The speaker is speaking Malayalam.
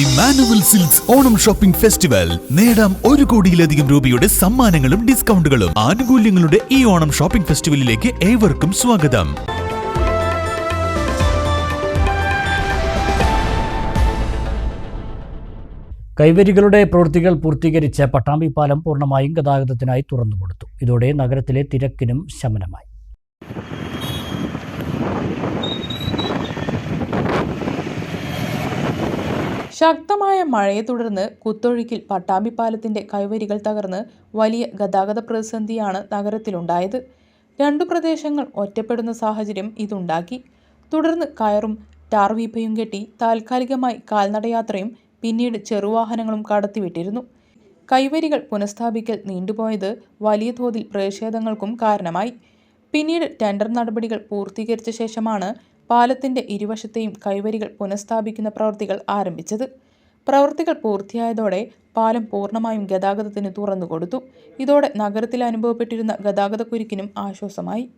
Emmanuel silks Onam shopping festival നേടാം ഒരു കോടിയിലധികം രൂപയുടെ സമ്മാനങ്ങളും ഡിസ്കൗണ്ടുകളും. ആനുകൂല്യങ്ങളുടെ ഈ ഓണം ഷോപ്പിംഗ് ഫെസ്റ്റിവലിലേക്ക് ഏവർക്കും സ്വാഗതം. കൈവരികളുടെ പ്രവൃത്തികൾ പൂർത്തീകരിച്ച പട്ടാമ്പി പാലം പൂർണമായും ഗതാഗതത്തിനായി തുറന്നു കൊടുത്തു ഇതോടെ നഗരത്തിലെ തിരക്കിനും ശമനമായി. ശക്തമായ മഴയെ തുടർന്ന് കുത്തൊഴുക്കിൽ പട്ടാമ്പിപ്പാലത്തിന്റെ കൈവരികൾ തകർന്ന് വലിയ ഗതാഗത പ്രതിസന്ധിയാണ് നഗരത്തിലുണ്ടായത്. രണ്ടു പ്രദേശങ്ങൾ ഒറ്റപ്പെടുന്ന സാഹചര്യം ഇതുണ്ടാക്കി. തുടർന്ന് കയറും ടാർ വീപ്പയും കെട്ടി താൽക്കാലികമായി കാൽനടയാത്രയും പിന്നീട് ചെറുവാഹനങ്ങളും കടത്തിവിട്ടിരുന്നു. കൈവരികൾ പുനഃസ്ഥാപിക്കൽ നീണ്ടുപോയത് വലിയ തോതിൽ പ്രതിഷേധങ്ങൾക്കും കാരണമായി. പിന്നീട് ടെൻഡർ നടപടികൾ പൂർത്തീകരിച്ച ശേഷമാണ് പാലത്തിന്റെ ഇരുവശത്തെയും കൈവരികൾ പുനഃസ്ഥാപിക്കുന്ന പ്രവൃത്തികൾ ആരംഭിച്ചത്. പ്രവൃത്തികൾ പൂർത്തിയായതോടെ പാലം പൂർണമായും ഗതാഗതത്തിന് തുറന്നുകൊടുത്തു. ഇതോടെ നഗരത്തിൽ അനുഭവപ്പെട്ടിരുന്ന ഗതാഗതക്കുരുക്കിനും ആശ്വാസമായി.